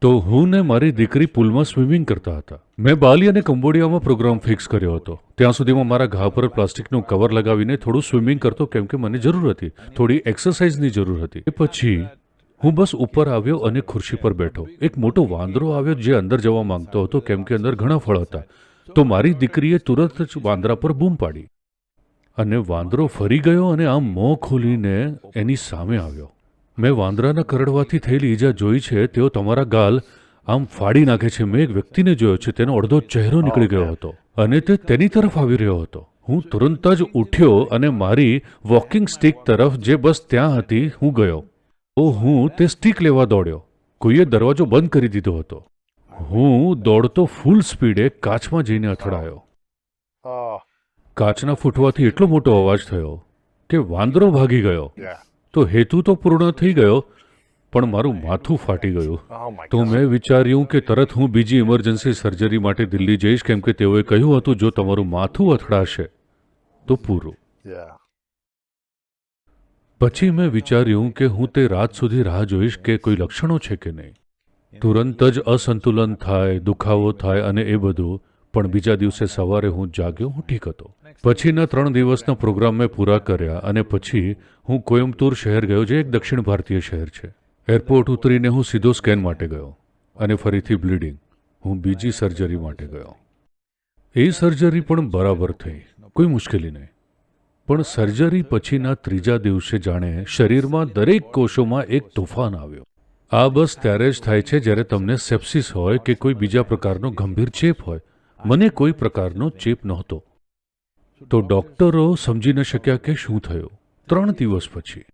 તો હું ને મારી દીકરી પુલમાં સ્વિમિંગ કરતા હતા. મેં બાલી અને કંબોડિયામાં પ્રોગ્રામ ફિક્સ કર્યો હતો. ત્યાં સુધીમાં મારા ઘા પર પ્લાસ્ટિકનું કવર લગાવીને થોડું સ્વિમિંગ કરતો કેમ કે મને જરૂર હતી. થોડી એક્સરસાઇઝની જરૂર હતી. એ પછી હું બસ ઉપર આવ્યો અને ખુરશી પર બેઠો. એક મોટો વાંદરો આવ્યો જે અંદર જવા માંગતો હતો કેમ કે અંદર ઘણા ફળ હતા. તો મારી દીકરીએ તુરંત જ વાંદરા પર બૂમ પાડી. અને વાંદરો ફરી ગયો અને આમ મોં ખોલીને એની સામે આવ્યો. મેં વાંદરાના કરડવાથી થયેલી ઈજા જોઈ છે તેઓ તમારા ગાલ આમ ફાડી નાખે છે. મેં એક વ્યક્તિને જોયો છે તેનો અડધો ચહેરો નીકળી ગયો હતો અને તે તેની તરફ આવી રહ્યો હતો. હું તુરંત જ ઉઠ્યો અને મારી વોકિંગ સ્ટિક તરફ જે બસ ત્યાં હતી હું ગયો. ઓ હું તે સ્ટિક લેવા દોડ્યો. કોઈએ દરવાજો બંધ કરી દીધો હતો. હું દોડતો ફૂલ સ્પીડે કાચમાં જઈને અથડાયો. Oh, કાચના ફૂટવાથી એટલો મોટો અવાજ થયો કે વાંદરો ભાગી ગયો. તો હેતુ તો પૂર્ણ થઈ ગયો પણ મારું માથું ફાટી ગયું. Oh તો મેં વિચાર્યું કે તરત હું બીજી ઇમરજન્સી સર્જરી માટે દિલ્હી જઈશ કેમ કે તેઓએ કહ્યું હતું જો તમારું માથું અથડાશે તો પૂરું. પછી મેં વિચાર્યું કે હું તે રાત સુધી રાહ જોઈશ કે કોઈ લક્ષણો છે કે નહીં. તુરંત જ અસંતુલન થાય દુખાવો થાય અને એ બધું પણ બીજા દિવસે સવારે હું જાગ્યો હું ઠીક હતો. પછીના ત્રણ દિવસના પ્રોગ્રામ મેં પૂરા કર્યા અને પછી હું કોયમ્બતુર શહેર ગયો, જે એક દક્ષિણ ભારતીય શહેર છે. એરપોર્ટ ઉતરીને હું સીધો સ્કેન માટે ગયો અને ફરીથી બ્લીડિંગ. હું બીજી સર્જરી માટે ગયો. એ સર્જરી પણ બરાબર થઈ, કોઈ મુશ્કેલી નહીં. પણ સર્જરી પછીના ત્રીજા દિવસે જાણે શરીરમાં દરેક કોષોમાં એક તોફાન આવ્યો. આ બસ ત્યારે જ થાય છે જ્યારે તમને સેપ્સિસ હોય કે કોઈ બીજા પ્રકારનો ગંભીર ચેપ હોય. મને કોઈ પ્રકારનો ચેપ નહોતો. તો ડોક્ટરો સમજી ન શક્યા કે શું થયું. ત્રણ દિવસ પછી.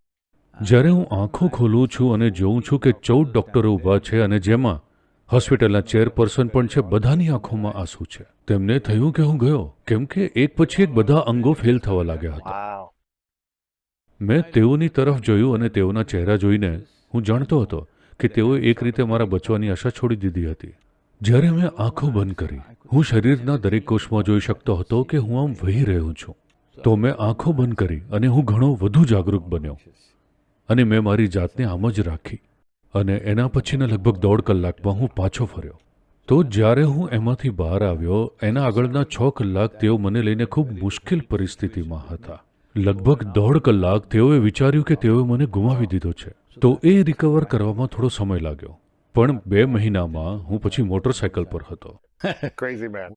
જ્યારે હું આંખો ખોલું છું અને જોઉં છું કે ચૌદ ડોક્ટરો ઊભા છે અને જેમાં હોસ્પિટલના ચેરપર્સન પણ છે બધાની આંખોમાં આંસુ છે. તેમને થયું કે હું ગયો કેમ કે એક પછી એક બધા અંગો ફેલ થવા લાગ્યા હતા. મેં તેઓની તરફ જોયું અને તેઓના ચહેરા જોઈને હું જાણતો હતો કે તેઓએ એક રીતે મારા બચવાની આશા છોડી દીધી હતી. જ્યારે મેં આંખો બંધ કરી, હું શરીરના દરેક કોષમાં જોઈ શકતો હતો કે હું આમ વહી રહ્યો છું, તો મેં આંખો બંધ કરી અને હું ઘણો વધુ જાગૃત બન્યો. અને મેં મારી જાતને આમ જ રાખી. અને એના પછીના લગભગ દોઢ કલાકમાં હું પાછો ફર્યો. તો જ્યારે હું એમાંથી બહાર આવ્યો, એના આગળના છ કલાક તેઓ મને લઈને ખૂબ મુશ્કેલ પરિસ્થિતિમાં હતા. લગભગ દોઢ કલાક તેઓએ વિચાર્યું કે તેઓએ મને ગુમાવી દીધો છે. તો એ રિકવર કરવામાં થોડો સમય લાગ્યો. પણ બે મહિનામાં હું પછી મોટરસાયકલ પર હતો ક્રેઝી man.